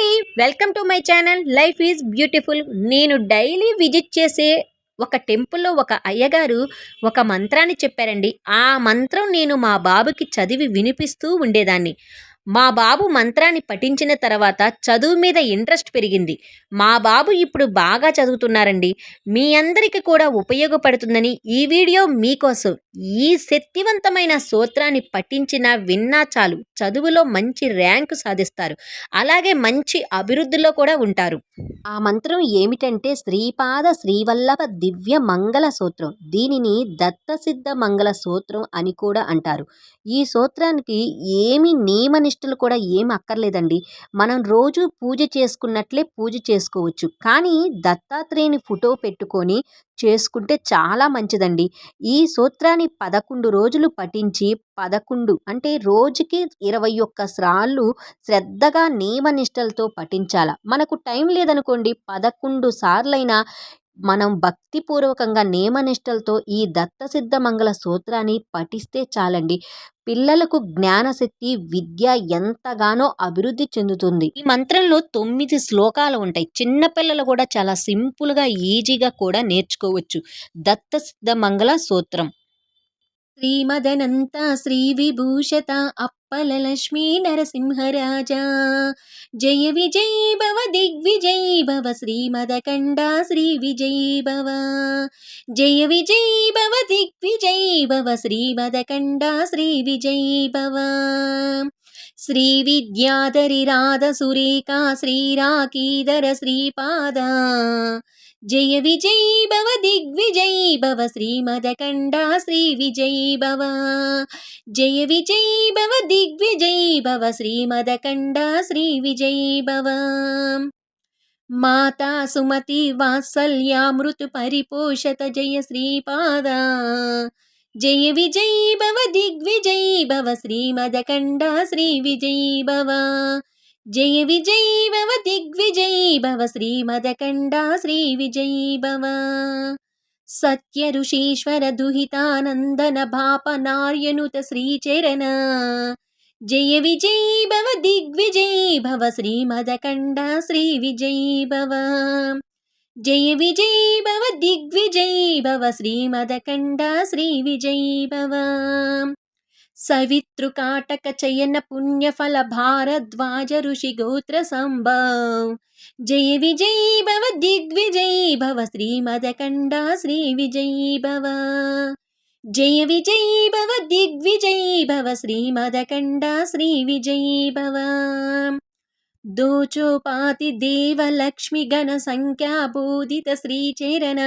అండి. Welcome to my channel life is beautiful నేను daily visit చేసే ఒక టెంపుల్లో ఒక అయ్యగారు ఒక మంత్రాన్ని చెప్పారండి. ఆ మంత్రం నేను మా బాబుకి చదివి వినిపిస్తూ ఉండేదాన్ని. మా బాబు మంత్రాన్ని పఠించిన తర్వాత చదువు మీద ఇంట్రెస్ట్ పెరిగింది. మా బాబు ఇప్పుడు బాగా చదువుతున్నారండి. మీ అందరికీ కూడా ఉపయోగపడుతుందని ఈ వీడియో మీకోసం ఈ శక్తివంతమైన సూత్రాన్ని పఠించిన విన్నా చాలు. చదువులో మంచి ర్యాంకు సాధిస్తారు. అలాగే మంచి అభివృద్ధిలో కూడా ఉంటారు. ఆ మంత్రం ఏమిటంటే శ్రీపాద శ్రీవల్లభ దివ్య మంగళ సూత్రం. దీనిని దత్తసిద్ధ మంగళ సూత్రం అని కూడా అంటారు. ఈ సూత్రానికి ఏమి నియమనిష్టలు కూడా ఏం అక్కర్లేదండి. మనం రోజు పూజ చేసుకున్నట్లే పూజ చేసుకోవచ్చు. కానీ దత్తాత్రేయుని ఫోటో పెట్టుకొని చేసుకుంటే చాలా మంచిదండి. ఈ సూత్రాన్ని పదకొండు రోజులు పఠించి పదకొండు అంటే రోజుకి ఇరవై ఒక్క సార్లు శ్రద్ధగా నియమనిష్టలతో పఠించాల. మనకు టైం లేదనుకోండి పదకొండు సార్లైనా మనం భక్తిపూర్వకంగా నియమనిష్టలతో ఈ దత్తసిద్ధ మంగళ సూత్రాన్ని పఠిస్తే చాలండి. పిల్లలకు జ్ఞానశక్తి విద్య ఎంతగానో అభివృద్ధి చెందుతుంది. ఈ మంత్రంలో తొమ్మిది శ్లోకాలు ఉంటాయి. చిన్నపిల్లలు కూడా చాలా సింపుల్గా ఈజీగా కూడా నేర్చుకోవచ్చు. దత్తసిద్ధ మంగళ సూత్రం. శ్రీమదనంత శ్రీ విభూషత అప్పల లక్ష్మీ నరసింహరాజా. జయ విజయ్ భవ దిగ్విజయ్ భవ శ్రీమదకండ శ్రీ విజయ్ భవ. జయ విజయ్ భవ దిగ్విజయ్ భవ శ్రీమదకండ శ్రీ విజయ్ భవ. శ్రీ విద్యాధరి రాధ సురేఖా శ్రీరాకీధర శ్రీపాద జయ విజయ్ భవ దిగ్విజయ్ భవ శ్రీమదకండా శ్రీ విజయ్ భవ జయ విజయ్ భవ దిగ్విజయ్ భవ శ్రీమదకండా శ్రీ విజయ్ భవ మాతా సుమతి వాత్సల్యామృతు పరిపోషత జయ శ్రీపాద జయ విజయీ భవ దిగ్విజయీ భవ శ్రీమదకండ శ్రీ విజయీ భవ. జయ విజయీ భవ దిగ్విజయీ భవ శ్రీమదకండ శ్రీ విజయీ భవ. సత్య ఋషీశ్వర దుహితానందన భాపనార్యనుత శ్రీచరణ. జయ విజయీ భవ దిగ్విజయీ భవ శ్రీమదకండ శ్రీ విజయీ భవ. జయ విజయ్ భవ దిగ్విజయ్ భవ శ్రీమదకండా శ్రీ విజయ్ భవ సవితృకాటక చయన పుణ్యఫల భారద్వాజ ఋషి గోత్ర సంభవ్ జయ విజయ్ భవ దిగ్విజయ్ భవ శ్రీమదకండా శ్రీ విజయ్ భవ జయ దోచోపాతి దేవలక్ష్మి గణ సంఖ్యాబోధిత శ్రీచరణ.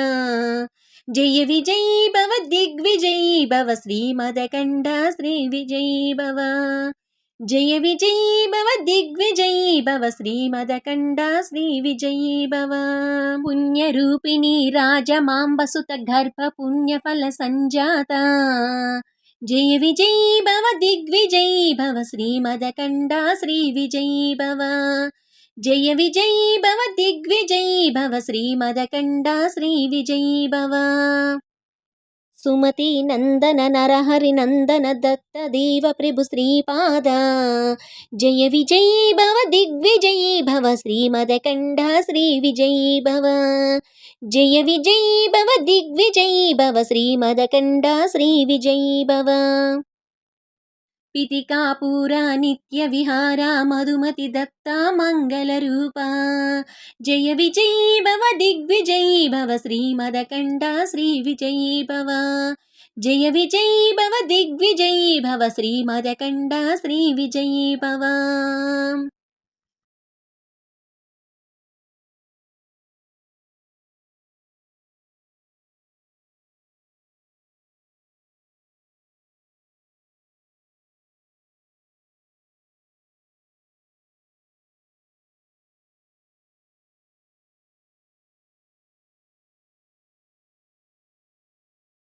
జయ విజయ్ భవ దిగ్విజయ్ భవ శ్రీమదకండ శ్రీ విజయ్ భవ. జయ విజయ్ భవ దిగ్విజయ్ భవ శ్రీమదకండ శ్రీ విజయ్ భవ. పుణ్యరూపిణి రాజమాంబసుత గర్భ పుణ్యఫల సంజాత. జయ విజయ్ భవ దిగ్విజయ్ భవ శ్రీమదకండ శ్రీ విజయ్ భవ. జయ విజయ్ భవ దిగ్విజయ్ భవ శ్రీమదకండ శ్రీ విజయ్ భవ. సుమతి నందన నరహరి నందన దత్త దేవ ప్రభు శ్రీపాద. జయ విజయ్ భవ దిగ్విజయ్ భవ శ్రీమదకండ శ్రీ విజయ్ భవ. జయ విజయ్ భవ దిగ్విజయ్ భవ శ్రీమదకండ శ్రీ విజయ్ భవ. పితికాపురా నిత్య విహార మధుమతి దత్తా మంగళ రూప. జయ విజయ్ భవ దిగ్విజయ్ భవ శ్రీమదకండా శ్రీ విజయ్ భవ. జయ విజయ్ భవ దిగ్విజయ్ భవ శ్రీమదకండా శ్రీ విజయ్ భవ.